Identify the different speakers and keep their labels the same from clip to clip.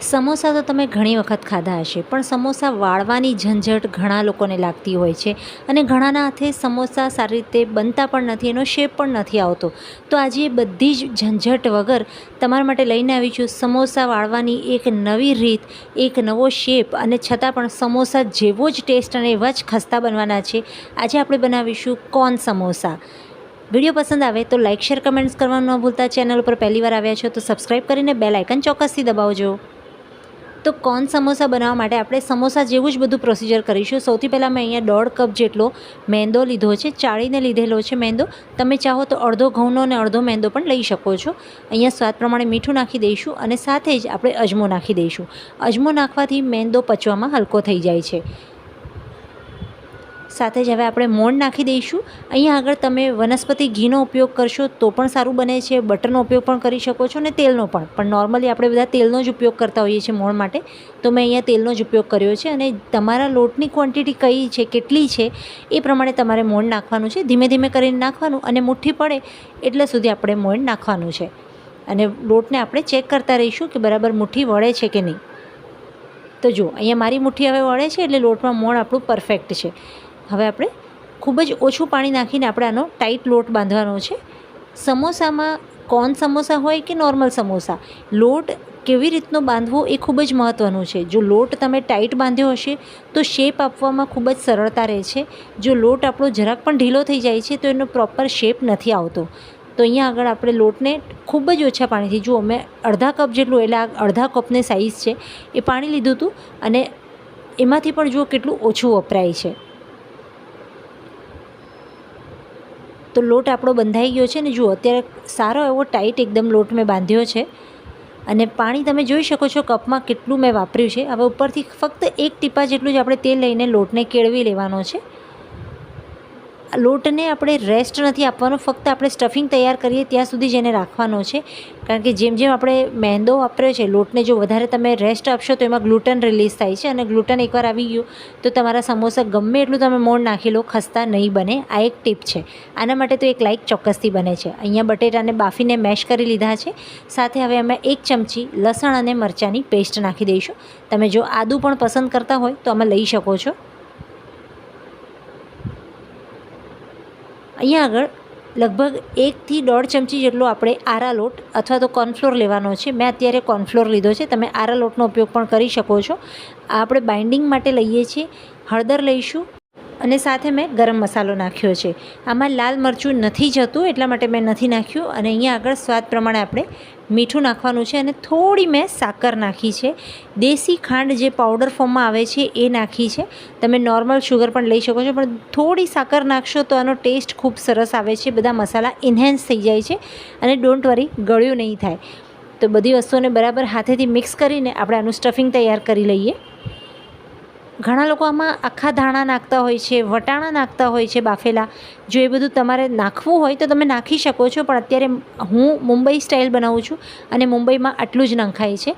Speaker 1: સમોસા તો તમે ઘણી વખત ખાધા હશે, પણ સમોસા વાળવાની ઝંઝટ ઘણા લોકોને લાગતી હોય છે અને ઘણાના હાથે સમોસા સારી રીતે બનતા પણ નથી, એનો શેપ પણ નથી આવતો. તો આજે બધી જ ઝંઝટ વગર તમારા માટે લઈને આવી છું સમોસા વાળવાની એક નવી રીત, એક નવો શેપ અને છતાં પણ સમોસા જેવો જ ટેસ્ટ અને એવા જ ખસ્તા બનવાના છે. આજે આપણે બનાવીશું કોન સમોસા. વીડિયો પસંદ આવે તો લાઇક શેર કમેન્ટ્સ કરવાનું ન ભૂલતા. ચેનલ ઉપર પહેલી વાર આવ્યા છો તો સબસ્ક્રાઈબ કરીને બેલ આઇકન ચોક્કસથી દબાવજો. તો કોર્ન સમોસા બનાવવા માટે આપણે સમોસા જેવું જ બધું પ્રોસિજર કરીશું. સૌથી પહેલાં મેં અહીંયા દોઢ કપ જેટલો મેંદો લીધો છે, ચાળીને લીધેલો છે મેંદો. તમે ચાહો તો અડધો ઘઉંનો અને અડધો મેંદો પણ લઈ શકો છો. અહીંયા સ્વાદ પ્રમાણે મીઠું નાખી દઈશું અને સાથે જ આપણે અજમો નાખી દઈશું. અજમો નાખવાથી મેંદો પચવામાં હલકો થઈ જાય છે. સાથે જ હવે આપણે મોણ નાખી દઈશું. અહીંયા આગળ તમે વનસ્પતિ ઘીનો ઉપયોગ કરશો તો પણ સારું બને છે, બટરનો ઉપયોગ પણ કરી શકો છો અને તેલનો પણ. પણ નોર્મલી આપણે બધા તેલનો જ ઉપયોગ કરતા હોઈએ છીએ મોણ માટે. તો મેં અહીંયા તેલનો જ ઉપયોગ કર્યો છે અને તમારા લોટની ક્વોન્ટિટી કઈ છે, કેટલી છે, એ પ્રમાણે તમારે મોણ નાખવાનું છે. ધીમે ધીમે કરીને નાખવાનું અને મુઠ્ઠી પડે એટલે સુધી આપણે મોણ નાખવાનું છે. અને લોટને આપણે ચેક કરતા રહીશું કે બરાબર મુઠ્ઠી વળે છે કે નહીં. તો જુઓ, અહીંયા મારી મુઠ્ઠી હવે વળે છે એટલે લોટમાં મોણ આપણું પરફેક્ટ છે. હવે આપણે ખૂબ જ ઓછું પાણી નાખીને આપણે આનો ટાઈટ લોટ બાંધવાનો છે. સમોસામાં કોર્ન સમોસા હોય કે નોર્મલ સમોસા? લોટ કેવી રીતનો બાંધવો એ ખૂબ જ મહત્ત્વનું છે. જો લોટ તમે ટાઈટ બાંધ્યો હશે, તો શેપ આપવામાં ખૂબ જ સરળતા રહે છે. જો લોટ આપણો જરાક પણ ઢીલો થઈ જાય છે, તો એનો પ્રોપર શેપ નથી આવતો. તો અહીંયા આગળ આપણે લોટને ખૂબ જ ઓછા પાણીથી, જુઓ મેં અડધા કપ જેટલું, એટલે આ અડધા કપની સાઇઝ છે, એ પાણી લીધું હતું અને એમાંથી પણ જુઓ કેટલું ઓછું વપરાય છે. તો લોટ આપણો બંધાઈ ગયો છે ને જુઓ, અત્યારે સારો એવો ટાઈટ એકદમ લોટ મેં બાંધ્યો છે. અને પાણી તમે જોઈ શકો છો કપમાં કેટલું મેં વાપર્યું છે. હવે ઉપરથી ફક્ત એક ટીપા જેટલું જ આપણે તેલ લઈને લોટને કેળવી લેવાનો છે. લોટને આપણે રેસ્ટ નથી આપવાનો, ફક્ત આપણે સ્ટફિંગ તૈયાર કરીએ ત્યાં સુધી જ એને રાખવાનો છે. કારણ કે જેમ જેમ આપણે મેંદો વાપર્યો છે, લોટને જો વધારે તમે રેસ્ટ આપશો તો એમાં ગ્લુટન રિલીઝ થાય છે અને ગ્લુટન એકવાર આવી ગયું તો તમારા સમોસા ગમે એટલું તમે મોણ નાખી લો, ખસ્તા નહીં બને. આ એક ટીપ છે. આના માટે તો એક લાઇક ચોક્કસથી બને છે. અહીંયા બટેટાને બાફીને મેશ કરી લીધા છે. સાથે હવે અમે એક ચમચી લસણ અને મરચાંની પેસ્ટ નાખી દઈશું. તમે જો આદું પણ પસંદ કરતા હોય તો અમે લઈ શકો છો. અહીંયા આગળ લગભગ એકથી દોઢ ચમચી જેટલો આપણે આરા લોટ અથવા તો કોર્નફ્લોર લેવાનો છે. મેં અત્યારે કોર્નફ્લોર લીધો છે. તમે આરા લોટનો ઉપયોગ પણ કરી શકો છો. આપણે બાઇન્ડિંગ માટે લઈએ છીએ. હળદર લઈશું. અને સાથે મેં ગરમ મસાલો નાખ્યો છે. આમાં લાલ મરચું નથી જતું, એટલા માટે મેં નથી નાખ્યું. અને અહીંયા આગળ સ્વાદ પ્રમાણે આપણે મીઠું નાખવાનું છે અને થોડી મેં સાકર નાખી છે. દેશી ખાંડ જે પાવડર ફોર્મમાં આવે છે એ નાખી છે. તમે નોર્મલ શુગર પણ લઈ શકો છો, પણ થોડી સાકર નાખશો તો આનો ટેસ્ટ ખૂબ સરસ આવે છે. બધા મસાલા ઇન્હેન્સ થઈ જાય છે અને ડોન્ટ વરી ગળ્યું નહીં થાય. તો બધી વસ્તુઓને બરાબર હાથેથી મિક્સ કરીને આપણે આનું સ્ટફિંગ તૈયાર કરી લઈએ. ઘણા લોકો આમાં આખા ધાણા નાખતા હોય છે, વટાણા નાખતા હોય છે બાફેલા. જો એ બધું તમારે નાખવું હોય તો તમે નાખી શકો છો, પણ અત્યારે હું મુંબઈ સ્ટાઇલ બનાવું છું અને મુંબઈમાં આટલું જ નંખાય છે.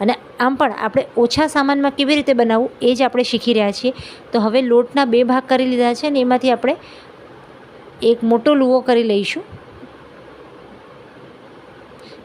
Speaker 1: અને આમ પણ આપણે ઓછા સામાનમાં કેવી રીતે બનાવવું એ જ આપણે શીખી રહ્યા છીએ. તો હવે લોટના બે ભાગ કરી લીધા છે અને એમાંથી આપણે એક મોટો લુવો કરી લઈશું.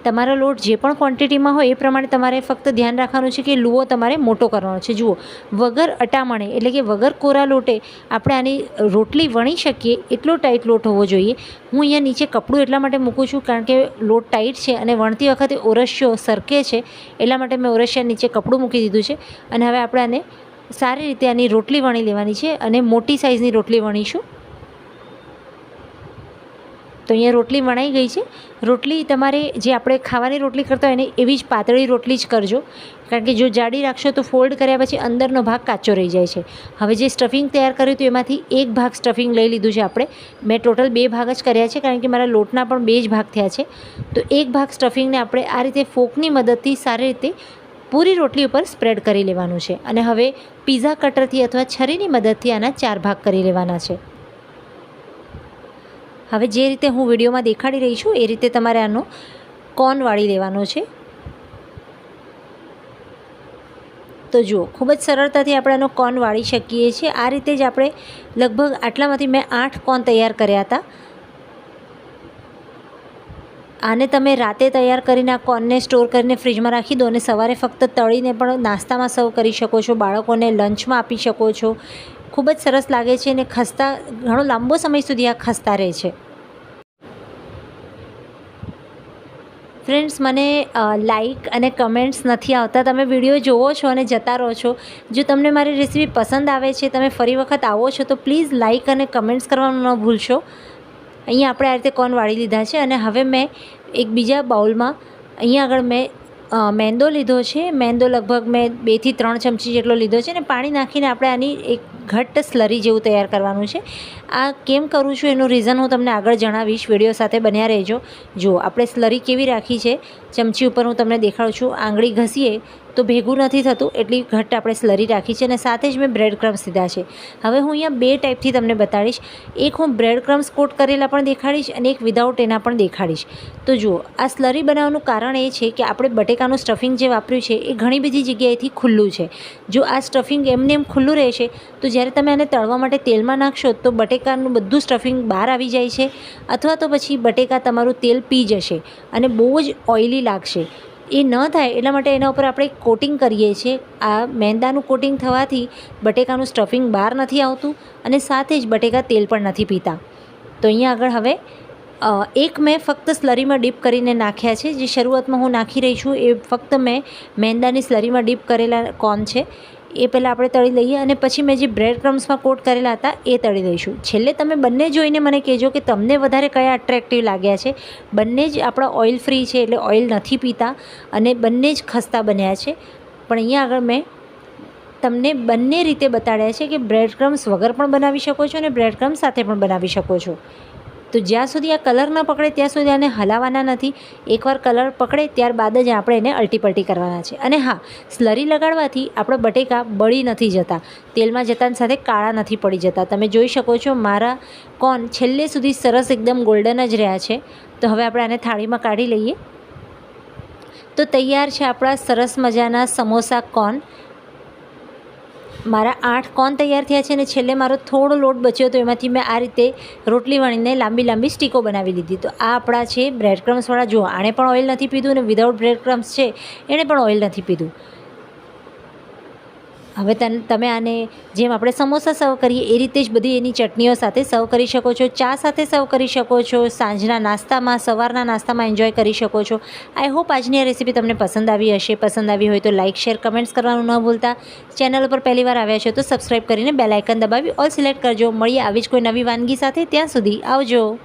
Speaker 1: તમારો લોટ જે પણ ક્વોન્ટિટીમાં હોય એ પ્રમાણે તમારે ફક્ત ધ્યાન રાખવાનું છે કે લુવો તમારે મોટો કરવાનો છે. જુઓ, વગર અટામણે એટલે કે વગર કોરા લોટે આપણે આની રોટલી વણી શકીએ એટલો ટાઈટ લોટ હોવો જોઈએ. હું અહીંયા નીચે કપડું એટલા માટે મૂકું છું કારણ કે લોટ ટાઈટ છે અને વણતી વખતે ઓરસિયો સરકે છે એટલા માટે મેં ઓરસિયા નીચે કપડું મૂકી દીધું છે. અને હવે આપણે આને સારી રીતે આની રોટલી વણી લેવાની છે અને મોટી સાઇઝની રોટલી વણીશું. તો અહીંયા રોટલી વણાઈ ગઈ છે. રોટલી તમારે જે આપણે ખાવાની રોટલી કરતા હોય ને એવી જ પાતળી રોટલી જ કરજો. કારણ કે જો જાડી રાખશો તો ફોલ્ડ કર્યા પછી અંદરનો ભાગ કાચો રહી જાય છે. હવે જે સ્ટફિંગ તૈયાર કર્યું હતું એમાંથી એક ભાગ સ્ટફિંગ લઈ લીધું છે આપણે. મેં ટોટલ બે ભાગ જ કર્યા છે કારણ કે મારા લોટના પણ બે જ ભાગ થયા છે. તો એક ભાગ સ્ટફિંગને આપણે આ રીતે ફોકની મદદથી સારી રીતે પૂરી રોટલી ઉપર સ્પ્રેડ કરી લેવાનું છે. અને હવે પીઝા કટરથી અથવા છરીની મદદથી આના ચાર ભાગ કરી લેવાના છે. હવે જે રીતે હું વિડીયોમાં દેખાડી રહી છું, એ રીતે તમારે આનો કોન વાળી લેવાનો છે. તો જુઓ, ખૂબ જ સરળતાથી આપણે આનો કોન વાળી શકીએ છીએ. આ રીતે જ આપણે લગભગ આટલામાંથી મેં આઠ કોન તૈયાર કર્યા હતા. આને તમે રાતે તૈયાર કરીને આ કોર્નને સ્ટોર કરીને ફ્રીજમાં રાખી દો અને સવારે ફક્ત તળીને પણ નાસ્તામાં સર્વ કરી શકો છો, બાળકોને લંચમાં આપી શકો છો ખૂબ જ સરસ લાગે છે અને ખસ્તા, ઘણો લાંબો સમય સુધી આ ખસ્તા રહે છે. ફ્રેન્ડ્સ મને લાઈક અને કમેન્ટ્સ નથી આવતા. તમે વીડિયો જોવો છો અને જતા રહો છો. જો તમને મારી રેસીપી પસંદ આવે છે, તમે ફરી વખત આવો છો, તો પ્લીઝ લાઈક અને કમેન્ટ્સ કરવાનું ન ભૂલશો. અહીંયા આપણે આ રીતે કોન વાળી લીધા છે અને હવે મેં એક બીજા બાઉલમાં, અહીંયા આગળ મેં મેંદો લીધો છે. મેંદો લગભગ મેં બેથી ત્રણ ચમચી જેટલો લીધો છે અને પાણી નાખીને આપણે આની એક ઘટ્ટ સ્લરી જેવું તૈયાર કરવાનું છે. આ કેમ કરું છું એનું રીઝન હું તમને આગળ જણાવીશ. વીડિયો સાથે બન્યા રહેજો. જુઓ, આપણે સ્લરી કેવી રાખી છે? ચમચી ઉપર હું તમને દેખાડું છું. આંગળી ઘસીએ તો ભેગું નથી થતું. એટલી ઘટ્ટ આપણે સ્લરી રાખી છે અને સાથે જ મેં બ્રેડ ક્રમ્સ લીધા છે. હવે હું અહીંયા બે ટાઈપથી તમને બતાડીશ. એક હું બ્રેડ ક્રમ્સ કોટ કરેલા પણ દેખાડીશ અને એક વિધાઉટ એના પણ દેખાડીશ. તો જુઓ, આ સ્લરી બનાવવાનું કારણ એ છે કે આપણે બટેકાનું સ્ટફિંગ જે વાપર્યું છે એ ઘણી બધી જગ્યાએથી ખુલ્લું છે. જો આ સ્ટફિંગ એમને એમ ખુલ્લું રહેશે, તો જ્યારે તમે આને તળવા માટે તેલમાં નાખશો તો બટેકાનું બધું સ્ટફિંગ બહાર આવી જાય છે અથવા તો પછી બટેકા તમારું તેલ પી જશે અને બહુ જ ઓઇલી લાગશે. એ ન થાય એટલા માટે એના ઉપર આપણે કોટિંગ કરીએ છીએ. આ મેંદાનું કોટિંગ થવાથી બટેકાનું સ્ટફિંગ બહાર નથી આવતું અને સાથે જ બટેકા તેલ પણ નથી પીતા. તો અહીંયા આગળ હવે એક મેં ફક્ત સ્લરીમાં ડીપ કરીને નાખ્યા છે. જે શરૂઆતમાં હું નાખી રહી છું એ ફક્ત મેં મેંદાની સ્લરીમાં ડીપ કરેલા કોર્ન છે. એ પહેલાં આપણે તળી લઈએ અને પછી મેં જે બ્રેડ ક્રમ્સમાં કોટ કરેલા હતા એ તળી લઈશું. છેલ્લે તમે બંને જોઈને મને કહેજો કે તમને વધારે કયા અટ્રેક્ટિવ લાગ્યા છે. બંને જ આપણા ઓઇલ ફ્રી છે એટલે ઓઇલ નથી પીતા અને બંને જ ખસ્તા બન્યા છે. પણ અહીંયા આગળ મેં તમને બંને રીતે બતાડ્યા છે કે બ્રેડ ક્રમ્સ વગર પણ બનાવી શકો છો અને બ્રેડ ક્રમ્સ સાથે પણ બનાવી શકો છો. તો જ્યાં સુધી આ કલર ન પકડે, ત્યાં સુધી આને હલાવવાના નથી. એકવાર કલર પકડે, ત્યારબાદ જ આપણે એને અલટીપલટી કરવાના છે. અને હા, સ્લરી લગાડવાથી આપણા બટેકા બળી નથી જતા. તેલમાં જતાની સાથે કાળા નથી પડી જતા. તમે જોઈ શકો છો, મારા કોન છેલ્લે સુધી સરસ એકદમ ગોલ્ડન જ રહ્યા છે. તો હવે આપણે આને થાળીમાં કાઢી લઈએ. તો તૈયાર છે આપણા સરસ મજાના સમોસા કોર્ન મારા આઠ કોન તૈયાર થયા છે અને છેલ્લે મારો થોડો લોટ બચ્યો તો એમાંથી મેં આ રીતે રોટલી વણીને લાંબી લાંબી સ્ટીકો બનાવી લીધી. તો આ આપણા છે બ્રેડ ક્રમ્સવાળા જુઓ આણે પણ ઓઇલ નથી પીધું અને વિધાઉટ બ્રેડ ક્રમ્સ છે એણે પણ ઓઇલ નથી પીધું. હવે તમે આને જેમ આપણે સમોસા સર્વ કરીએ, એ રીતે જ બધી એની ચટણીઓ સાથે સર્વ કરી શકો છો. ચા સાથે સર્વ કરી શકો છો. સાંજના નાસ્તામાં, સવારના નાસ્તામાં એન્જોય કરી શકો છો. આઈ હોપ આજની આ રેસીપી તમને પસંદ આવી હશે. પસંદ આવી હોય તો લાઇક શેર કમેન્ટ્સ કરવાનું ન ભૂલતા. ચેનલ ઉપર પહેલી વાર આવ્યા છો તો સબસ્ક્રાઈબ કરીને બેલાઇકન દબાવી. ઓલ સિલેક્ટ કરજો. મળીએ આવી જ કોઈ નવી વાનગી સાથે. ત્યાં સુધી આવજો.